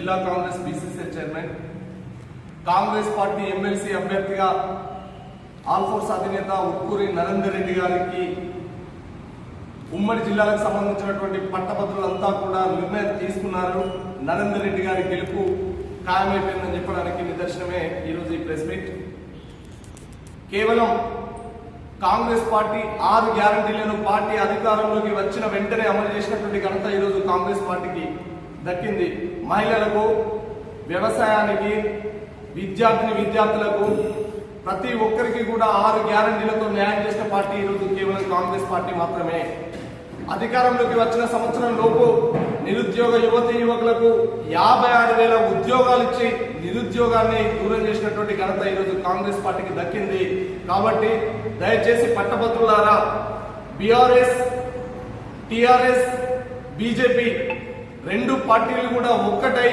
జిల్లా Congress BCC chairman Congress party MLC అభ్యర్థిగా ఆల్ఫోర్స్ అధినేత ఉక్కూరి నరేందర్ రెడ్డి గారికి ఉమ్మడి జిల్లాలకు సంబంధించినటువంటి పట్టభద్రులంతా కూడా నిర్ణయం తీసుకున్నారు. నరేందర్ రెడ్డి గారి గెలుపు ఖాయమైపోయిందని చెప్పడానికి నిదర్శనమే ఈరోజు ఈ ప్రెస్ మీట్. కేవలం కాంగ్రెస్ పార్టీ ఆరు గ్యారంటీలను పార్టీ అధికారంలోకి వచ్చిన వెంటనే అమలు చేసినటువంటి ఘనత ఈరోజు కాంగ్రెస్ పార్టీకి దక్కింది. మహిళలకు వ్యవసాయానికి విద్యార్థిని విద్యార్థులకు ప్రతి ఒక్కరికి కూడా ఆరు గ్యారంటీలతో న్యాయం చేసిన పార్టీ ఈరోజు కేవలం కాంగ్రెస్ పార్టీ మాత్రమే. అధికారంలోకి వచ్చిన సంవత్సరం లోపు నిరుద్యోగ యువతి యువకులకు యాభై ఆరు వేల ఉద్యోగాలు ఇచ్చి నిరుద్యోగాన్ని దూరం చేసినటువంటి ఘనత ఈరోజు కాంగ్రెస్ పార్టీకి దక్కింది. కాబట్టి దయచేసి పట్టభద్రులారా బీఆర్ఎస్ టిఆర్ఎస్ బీజేపీ రెండు పార్టీలు కూడా ఒక్కటై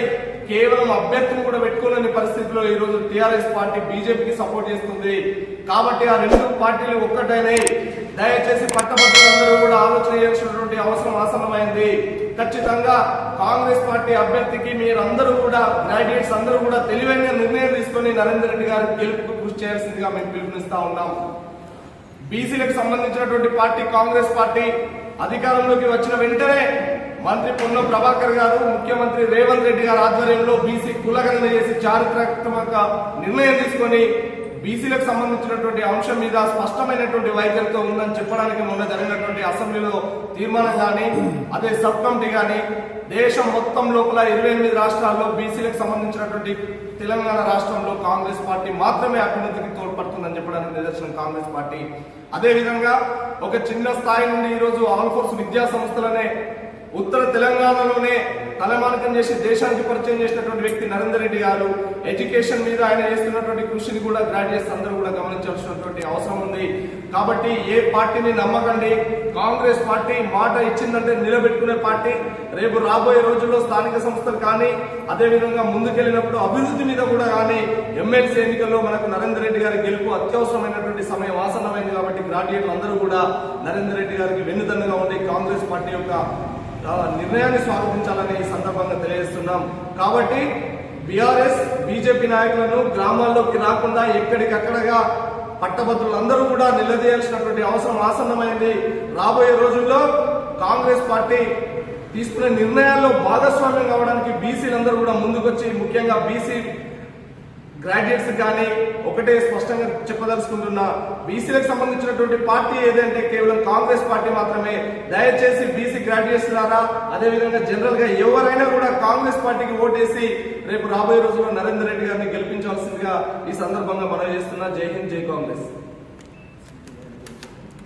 కేవలం అభ్యర్థిని కూడా పెట్టుకోలేని పరిస్థితిలో ఈ రోజు టిఆర్ఎస్ పార్టీ బీజేపీకి సపోర్ట్ చేస్తుంది. కాబట్టి ఆ రెండు పార్టీలు ఒక్కటైనాయి దయచేసి పట్టభద్రులందరూ కూడా ఆలోచన చేయాల్సినటువంటి అవసరం ఆసనమైంది ఖచ్చితంగా కాంగ్రెస్ పార్టీ అభ్యర్థికి మీరందరూ కూడా గ్రాడ్యుయేట్స్ అందరూ కూడా తెలివైన నిర్ణయం తీసుకొని నరేందర్ రెడ్డి గారి గెలుపుకు కృషి చేయాల్సిందిగా మేము పిలుపునిస్తా ఉన్నాం. బీసీలకు సంబంధించినటువంటి పార్టీ కాంగ్రెస్ పార్టీ అధికారంలోకి వచ్చిన వెంటనే మంత్రి పొన్నం ప్రభాకర్ గారు ముఖ్యమంత్రి రేవంత్ రెడ్డి గారి ఆధ్వర్యంలో బీసీ కులగణన చేసి చారిత్రాత్మక నిర్ణయం తీసుకొని బీసీలకు సంబంధించినటువంటి అంశం మీద స్పష్టమైనటువంటి వైఖరితో ఉందని చెప్పడానికి మొన్న జరిగినటువంటి అసెంబ్లీలో తీర్మానం కానీ అదే సబ్ కమిటీ కానీ దేశం మొత్తం లోపల ఇరవై ఎనిమిది రాష్ట్రాల్లో బీసీలకు సంబంధించినటువంటి తెలంగాణ రాష్ట్రంలో కాంగ్రెస్ పార్టీ మాత్రమే అభివృద్ధికి తోడ్పడుతుందని చెప్పడానికి నిదర్శనం కాంగ్రెస్ పార్టీ. అదేవిధంగా ఒక చిన్న స్థాయి నుండి ఈరోజు ఆల్ ఫోర్స్ విద్యా సంస్థలనే ఉత్తర తెలంగాణలోనే తలమానికం చేసి దేశానికి పరిచయం చేసినటువంటి వ్యక్తి నరేందర్ రెడ్డి గారు ఎడ్యుకేషన్ మీద ఆయన చేస్తున్నటువంటి కృషిని కూడా గ్రాడ్యుయేట్స్ అందరూ కూడా గమనించాల్సినటువంటి అవసరం ఉంది. కాబట్టి ఏ పార్టీని నమ్మకండి. కాంగ్రెస్ పార్టీ మాట ఇచ్చిందంటే నిలబెట్టుకునే పార్టీ. రేపు రాబోయే రోజుల్లో స్థానిక సంస్థలు కానీ అదేవిధంగా ముందుకెళ్ళినప్పుడు అభివృద్ధి మీద కూడా కానీ ఎమ్మెల్సీ ఎన్నికల్లో మనకు నరేందర్ రెడ్డి గారి గెలుపు అత్యవసరమైనటువంటి సమయం ఆసన్నమైంది కాబట్టి గ్రాడ్యుయేట్లు అందరూ కూడా నరేందర్ రెడ్డి గారికి వెన్నుదన్నుగా ఉండి కాంగ్రెస్ పార్టీ యొక్క నిర్ణయాన్ని స్వాగతించాలని ఈ సందర్భంగా తెలియజేస్తున్నాం. కాబట్టి బీఆర్ఎస్ బీజేపీ నాయకులను గ్రామాల్లోకి రాకుండా ఎక్కడికక్కడగా పట్టభద్రులందరూ కూడా నిలదీయాల్సినటువంటి అవసరం ఆసన్నమైంది. రాబోయే రోజుల్లో కాంగ్రెస్ పార్టీ తీసుకునే నిర్ణయాల్లో భాగస్వామ్యం కావడానికి బీసీలందరూ కూడా ముందుకొచ్చి ముఖ్యంగా బీసీ గ్రాడ్యుయేట్స్ కానీ ఒకటే స్పష్టంగా చెప్పదలుచుకుంటున్నా బీసీలకు సంబంధించినటువంటి పార్టీ ఏదంటే కేవలం కాంగ్రెస్ పార్టీ మాత్రమే. దయచేసి బీసీ గ్రాడ్యుయేట్స్ ద్వారా అదేవిధంగా జనరల్గా ఎవరైనా కూడా కాంగ్రెస్ పార్టీకి ఓటేసి రేపు రాబోయే రోజుల్లో నరేందర్ రెడ్డి గారిని గెలిపించాల్సిందిగా ఈ సందర్భంగా మనం చేస్తున్నా. జై హింద్ జై కాంగ్రెస్.